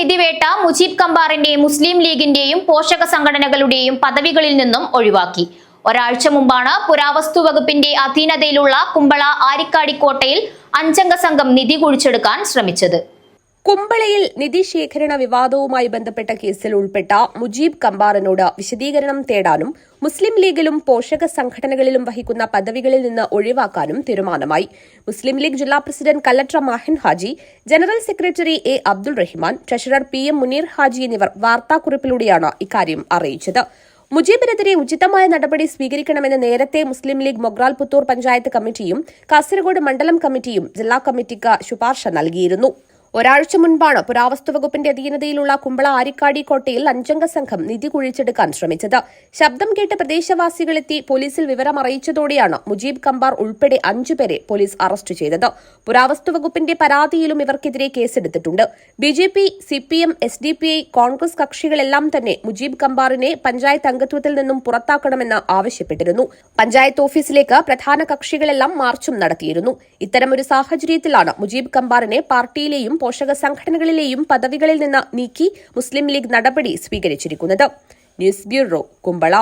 നിധിവേട്ട മുജീബ് കമ്പാറിന്റെ മുസ്ലിം ലീഗിന്റെയും പോഷക സംഘടനകളുടെയും പദവികളിൽ നിന്നും ഒഴിവാക്കി. ഒരാഴ്ച മുമ്പാണ് പുരാവസ്തു വകുപ്പിന്റെ അധീനതയിലുള്ള കുമ്പള ആരിക്കാടിക്കോട്ടയിൽ അഞ്ചംഗ സംഘം നിധി കുഴിച്ചെടുക്കാൻ ശ്രമിച്ചത്. കുമ്പളയിൽ നിധി ശേഖരണ വിവാദവുമായി ബന്ധപ്പെട്ട കേസിൽ ഉൾപ്പെട്ട മുജീബ് കമ്പാറിനോട് വിശദീകരണം തേടാനും മുസ്ലിം ലീഗിലും പോഷക സംഘടനകളിലും വഹിക്കുന്ന പദവികളിൽ നിന്ന് ഒഴിവാക്കാനും തീരുമാനമായി. മുസ്ലിം ലീഗ് ജില്ലാ president Kallatra Mahin Haji general secretary A Abdul Rahman treasurer P M Muneer Haji എന്നിവർ വാർത്താക്കുറിപ്പിലൂടെയാണ് ഇക്കാര്യം അറിയിച്ചത്. മുജീബിനെതിരെ ഉചിതമായ നടപടി സ്വീകരിക്കണമെന്ന് നേരത്തെ മുസ്ലിം ലീഗ് മൊഗ്രാൽ പുത്തൂർ പഞ്ചായത്ത് കമ്മിറ്റിയും കാസർഗോഡ് മണ്ഡലം കമ്മിറ്റിയും ജില്ലാ കമ്മിറ്റിക്ക് ശുപാർശ നൽകിയിരുന്നു. ഒരാഴ്ച മുൻപാണ് പുരാവസ്തു വകുപ്പിന്റെ അധീനതയിലുള്ള കുമ്പള ആരിക്കാടി കോട്ടയിൽ അഞ്ചംഗ സംഘം നിധി കുഴിച്ചെടുക്കാൻ ശ്രമിച്ചത്. ശബ്ദം കേട്ട് പ്രദേശവാസികളെത്തി പോലീസിൽ വിവരം അറിയിച്ചതോടെയാണ് മുജീബ് കമ്പാർ ഉൾപ്പെടെ അഞ്ചുപേരെ പോലീസ് അറസ്റ്റ് ചെയ്തത്. പുരാവസ്തു വകുപ്പിന്റെ പരാതിയിലും ഇവർക്കെതിരെ കേസെടുത്തിട്ടുണ്ട്. B J P C P M S D P I Congress കക്ഷികളെല്ലാം തന്നെ മുജീബ് കമ്പാറിനെ പഞ്ചായത്ത് അംഗത്വത്തിൽ നിന്നും പുറത്താക്കണമെന്ന് ആവശ്യപ്പെട്ടിരുന്നു. പഞ്ചായത്ത് ഓഫീസിലേക്ക് പ്രധാന കക്ഷികളെല്ലാം മാർച്ചും നടത്തിയിരുന്നു. ഇത്തരമൊരു സാഹചര്യത്തിലാണ് മുജീബ് കമ്പാറിനെ പാർട്ടിയിലെയും പോഷക സംഘടനകളിലെയും പദവികളിൽ നിന്ന് നീക്കി മുസ്ലിം ലീഗ് നടപടി സ്വീകരിച്ചിരിക്കുന്നത്. News bureau Kumbla.